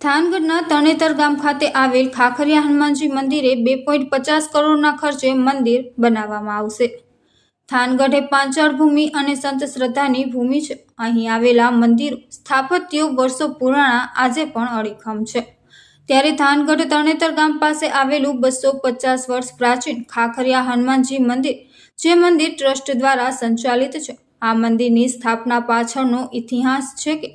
થાનગઢના તરણેતર ગામ ખાતે આવેલ ખાખરિયા હનુમાનજી મંદિરે બે પોઈન્ટ પચાસ કરોડના ખર્ચે મંદિર બનાવવામાં આવશે. થાનગઢ એ પાંચાળ ભૂમિ અને સંત શ્રદ્ધાની ભૂમિ છે અહીં આવેલા મંદિર સ્થાપત્યો વર્ષો પુરાણા આજે પણ અડીખમ છે. ત્યારે થાનગઢ તરણેતર ગામ પાસે આવેલું બસો પચાસ વર્ષ પ્રાચીન ખાખરિયા હનુમાનજી મંદિર, જે મંદિર ટ્રસ્ટ દ્વારા સંચાલિત છે. આ મંદિરની સ્થાપના પાછળનો ઇતિહાસ છે કે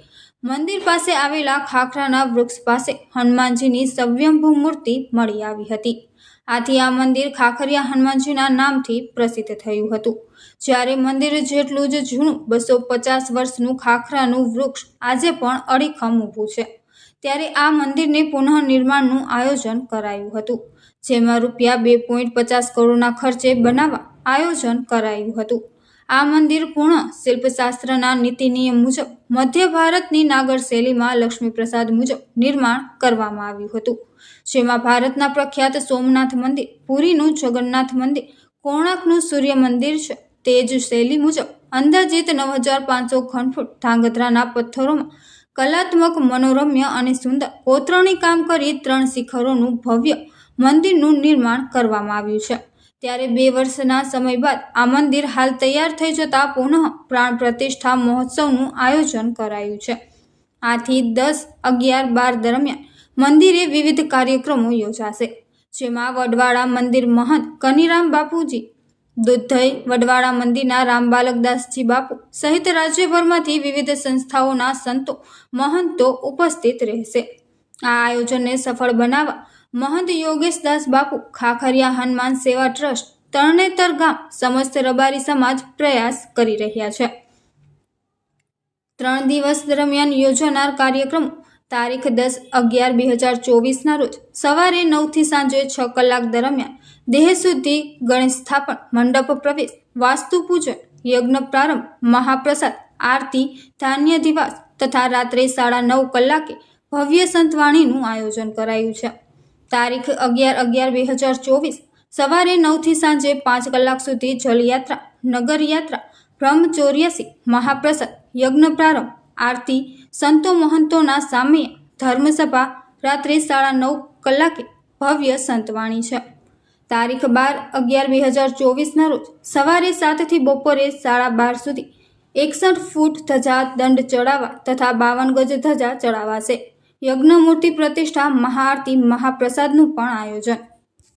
મંદિર પાસે આવેલા ખાખરાના વૃક્ષ પાસે હનુમાનજીની સવ્યંભૂ મૂર્તિ મળી આવી હતી. આથી આ મંદિર ખાખરિયા હનુમાનજીના નામથી પ્રસિદ્ધ થયું હતું. જ્યારે મંદિર જેટલું જ જૂનું બસો પચાસ વર્ષનું ખાખરાનું વૃક્ષ આજે પણ અડીખમ ઊભું છે. ત્યારે આ મંદિરને પુનઃનિર્માણનું આયોજન કરાયું હતું, જેમાં રૂપિયા બે પોઈન્ટ પચાસ કરોડના ખર્ચે બનાવવા આયોજન કરાયું હતું. આ મંદિર પૂર્ણ શિલ્પશાસ્ત્રના નીતિ નિયમ મુજબ મધ્ય ભારતની નાગર શૈલીમાં લક્ષ્મીપ્રસાદ મુજબ નિર્માણ કરવામાં આવ્યું હતું. જેમાં ભારતના પ્રખ્યાત સોમનાથ મંદિર, પુરીનું જગન્નાથ મંદિર, કોણાર્કનું સૂર્ય મંદિર છે. તે જ શૈલી મુજબ અંદાજિત નવ હજાર પાંચસો ઘનફૂટ ધાંગધ્રાના પથ્થરોમાં કલાત્મક, મનોરમ્ય અને સુંદર કોતરણી કામ કરી ત્રણ શિખરોનું ભવ્ય મંદિરનું નિર્માણ કરવામાં આવ્યું છે. ત્યારે બે વર્ષના સમય બાદ આ મંદિર હાલ તૈયાર થઈ જતા પુનઃ પ્રાણ પ્રતિષ્ઠા મહોત્સવનું આયોજન કરાયું છે. આથી દસ અગિયાર બાર દરમિયાન મંદિરે વિવિધ કાર્યક્રમો યોજાશે, જેમાં વડવાડા મંદિર મહંત કનીરામ બાપુજી, દુધઈ વડવાડા મંદિરના રામ બાલકદાસજી બાપુ સહિત રાજ્યભરમાંથી વિવિધ સંસ્થાઓના સંતો મહંતો ઉપસ્થિત રહેશે. આ આયોજનને સફળ બનાવવા મહંત યોગેશદાસ બાપુ, ખાખરિયા હનુમાન સેવા ટ્રસ્ટ, તરણેતર ગામ સમસ્ત રબારી સમાજ પ્રયાસ કરી રહ્યા છે. ત્રણ દિવસ દરમિયાન યોજાનાર કાર્યક્રમો તારીખ દસ અગિયાર બે હજાર ચોવીસના રોજ સવારે નવથી સાંજે છ કલાક દરમિયાન દેહ શુદ્ધિ, ગણેશ સ્થાપન, મંડપ પ્રવેશ, વાસ્તુ પૂજન, યજ્ઞ પ્રારંભ, મહાપ્રસાદ, આરતી, ધાન્ય દિવાસ તથા રાત્રે સાડા નવ કલાકે ભવ્ય સંતવાણીનું આયોજન કરાયું છે. તારીખ અગિયાર અગિયાર બે હજાર ચોવીસ સવારે નવથી સાંજે પાંચ કલાક સુધી જલયાત્રા નગરયાત્રા, બ્રહ્મચોર્યાસી, મહાપ્રસાદ, યજ્ઞ પ્રારંભ, આરતી, સંતો મહંતોના સામય ધર્મસભા રાત્રે સાડા નવ કલાકે ભવ્ય સંતવાણી છે. તારીખ બાર અગિયાર બે હજાર ચોવીસના રોજ સવારે સાતથી બપોરે સાડા બાર સુધી એકસઠ ફૂટ ધજા દંડ ચડાવવા તથા બાવન ગજ ધજા ચડાવાશે. યજ્ઞ મૂર્તિ પ્રતિષ્ઠા મહાઆરતી મહાપ્રસાદનું પણ આયોજન.